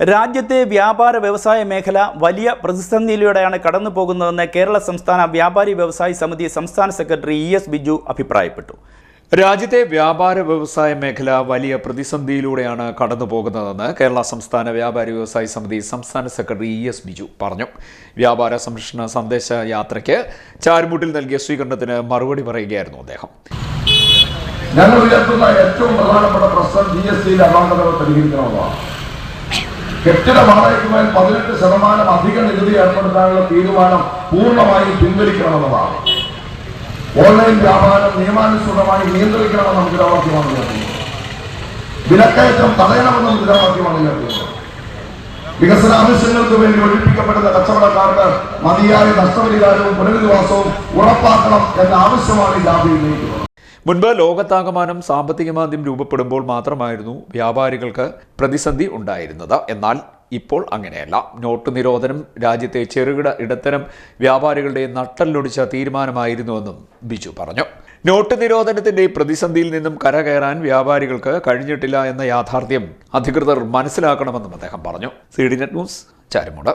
രാജ്യത്തെ വ്യാപാര വ്യവസായ മേഖല വലിയ പ്രതിസന്ധിയിലൂടെയാണ് കടന്നു പോകുന്നതെന്ന് കേരള സംസ്ഥാന വ്യാപാരി വ്യവസായി സമിതി സംസ്ഥാന സെക്രട്ടറി ഇ എസ് ബിജു അഭിപ്രായപ്പെട്ടു. രാജ്യത്തെ വ്യാപാര വ്യവസായ മേഖല വലിയ പ്രതിസന്ധിയിലൂടെയാണ് കടന്നു പോകുന്നതെന്ന് കേരള സംസ്ഥാന വ്യാപാരി വ്യവസായ സമിതി സംസ്ഥാന സെക്രട്ടറി ഇ എസ് ബിജു പറഞ്ഞു. വ്യാപാര സംരക്ഷണ സന്ദേശ യാത്രയ്ക്ക് ചാരുമുട്ടിൽ നൽകിയ സ്വീകരണത്തിന് മറുപടി പറയുകയായിരുന്നു അദ്ദേഹം. ഞങ്ങൾ ഉയർത്തുന്ന ഏറ്റവും പ്രധാനപ്പെട്ട പ്രശ്നം ജി എസ് ടിയിലെ അപാകതകൾ പരിഹരിക്കണമെന്നതാണ് കെട്ടിട വാടകയ്ക്കുമേൽ പതിനെട്ട് ശതമാനം അധിക നികുതി ഏർപ്പെടുത്താനുള്ള തീരുമാനം പൂർണമായും പിൻവലിക്കണമെന്നതാണ്. ഓൺലൈൻ വ്യാപാരം നിയമാനുസൃതമായി നിയന്ത്രിക്കണമെന്ന മുദ്രാവാക്യമാണ് ഉയർത്തുന്നത് വിലക്കയറ്റം തടയണമെന്ന മുദ്രാവാക്യമാണ് വികസന ആവശ്യങ്ങൾക്ക് വേണ്ടി ഒഴിപ്പിക്കപ്പെടുന്ന കച്ചവടക്കാർക്ക് മതിയായ നഷ്ടപരിഹാരവും പുനരധിവാസവും ഉറപ്പാക്കണം എന്ന ആവശ്യമാണ് ഈ ജാതി ഉന്നയിക്കുന്നത്. മുൻപ് ലോകത്താകമാനം സാമ്പത്തിക മാന്ദ്യം രൂപപ്പെടുമ്പോൾ മാത്രമായിരുന്നു വ്യാപാരികൾക്ക് പ്രതിസന്ധി ഉണ്ടായിരുന്നത്. എന്നാൽ ഇപ്പോൾ അങ്ങനെയല്ല. നോട്ട് നിരോധനം രാജ്യത്തെ ചെറുകിട ഇടത്തരം വ്യാപാരികളുടെ നട്ടല്ലൊടിച്ച തീരുമാനമായിരുന്നുവെന്നും ബിജു പറഞ്ഞു. നോട്ട് നിരോധനത്തിന്റെ പ്രതിസന്ധിയിൽ നിന്നും കരകയറാൻ വ്യാപാരികൾക്ക് കഴിഞ്ഞിട്ടില്ല എന്ന യാഥാർത്ഥ്യം അധികൃതർ മനസ്സിലാക്കണമെന്നും അദ്ദേഹം പറഞ്ഞു. C D net news Charummood.